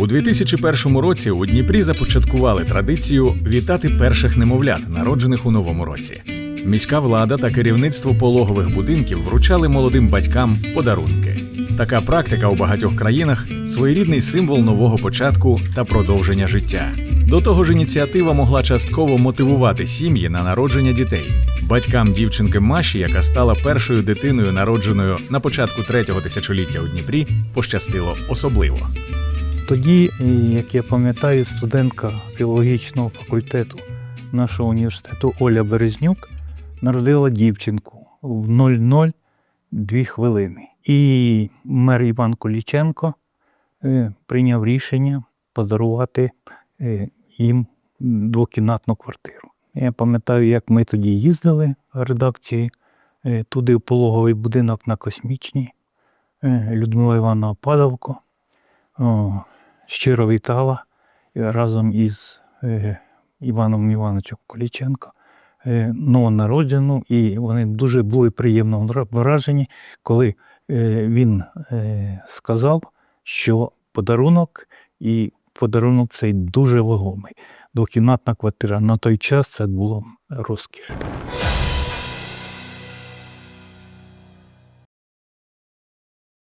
У 2001 році у Дніпрі започаткували традицію вітати перших немовлят, народжених у новому році. Міська влада та керівництво пологових будинків вручали молодим батькам подарунки. Така практика у багатьох країнах своєрідний символ нового початку та продовження життя. До того ж, ініціатива могла частково мотивувати сім'ї на народження дітей. Батькам дівчинки Маші, яка стала першою дитиною, народженою на початку третього тисячоліття у Дніпрі, пощастило особливо. Тоді, як я пам'ятаю, студентка філологічного факультету нашого університету Оля Березнюк народила дівчинку в 00 дві хвилини. І мер Іван Коліченко е, прийняв рішення подарувати е, їм двокімнатну квартиру. Я пам'ятаю, як ми тоді їздили редакції е, туди в пологовий будинок на космічній. Людмила Івановна Падавко. Щиро вітала е, разом із е, Іваном Івановичем Коліченко е, новонароджену, і вони дуже були приємно вражені, коли він сказав, що подарунок і подарунок цей дуже вагомий. Двокімнатна квартира. На той час це було розкіш.